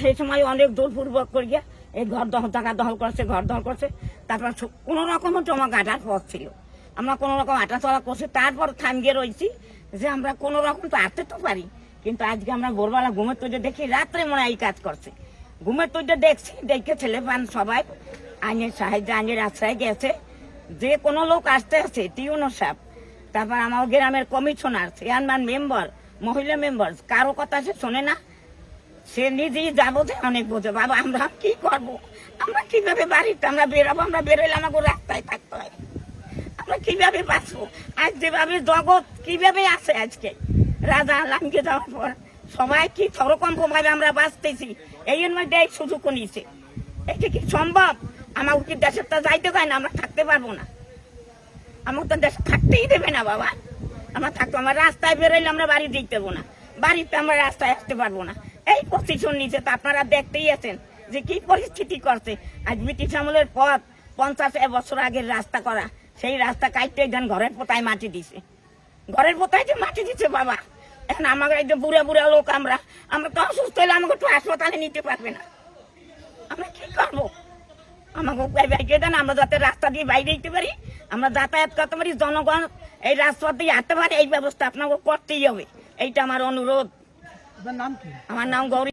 সেই সময় অনেক দূরপূর্বক করিয়া এই ঘর দখল টাকা দখল করছে, ঘর দখল করছে। তারপর কোনো রকম জমা কাটার পথ ছিল। আমরা কোনো রকম আটা চলা করছি, তারপর থামিয়ে রয়েছি যে আমরা কোনো রকম তো আসতে তো পারি। কিন্তু আজকে আমরা ভোরবেলা ঘুমের তৈরি দেখি, রাত্রে মনে এই কাজ করছে। ঘুমের তৈরি দেখছি, দেখে ছেলে পান সবাই আইনের সাহায্যে আইনের আশ্রয় গেছে। যে কোনো লোক আসতে আছে টিউনো সাহেব, তারপর আমার গ্রামের কমিশনার, চেয়ারম্যান মেম্বার, মহিলা মেম্বার, কারও কথা সে শোনে না। সে নিজেই যাব যে অনেক বোঝে। বাবা, আমরা কি করব? আমরা কীভাবে বাড়িতে আমরা বেরোবো? আমরা বেরোলে আমাকে রাস্তায় থাকতে হয়। আমরা কীভাবে বাঁচবো? আজ যেভাবে জগৎ কীভাবে আছে আজকে? রাজা লামকে যাওয়ার পর সবাই কি সরকম ভাবে আমরা বাঁচতেছি? এই মধ্যে এই সুযোগ নিয়েছে। এটা কি সম্ভব? আমাকে কি দেশের তা যাইতে চায় না? আমরা থাকতে পারব না। আমাকে তো দেশ থাকতেই দেবে না বাবা। আমরা থাকব, আমরা রাস্তায় বেরোইলে আমরা বাড়ি দিতে না। বাড়িতে আমরা রাস্তায় আসতে পারব না। এই পজিশন নিচে তো আপনারা দেখতেই আছেন যে কি পরিস্থিতি করছে। আজ ব্রিটিশ আমলের পথ পঞ্চাশ বছর আগের রাস্তা করা। সেই রাস্তা কাটতে একজন ঘরের পোতায় মাটি দিছে। ঘরের পোতায় যে মাটি দিচ্ছে বাবা। এখন আমাকে একদম বুড়া বুড়া লোক আমরা আমরা তো অসুস্থ হলে আমাকে একটু হাসপাতালে নিতে পারবে না। আমরা কি করব? আমাকে বাইকে দেন, আমরা যাতে রাস্তা দিয়ে বাইরে দিতে পারি, আমরা যাতায়াত করতে পারি। জনগণ এই রাস্তা দিয়ে হাঁটতে পারি, এই ব্যবস্থা আপনাকে করতেই হবে। এইটা আমার অনুরোধ। আপনার নাম কি? আমার নাম গৌরী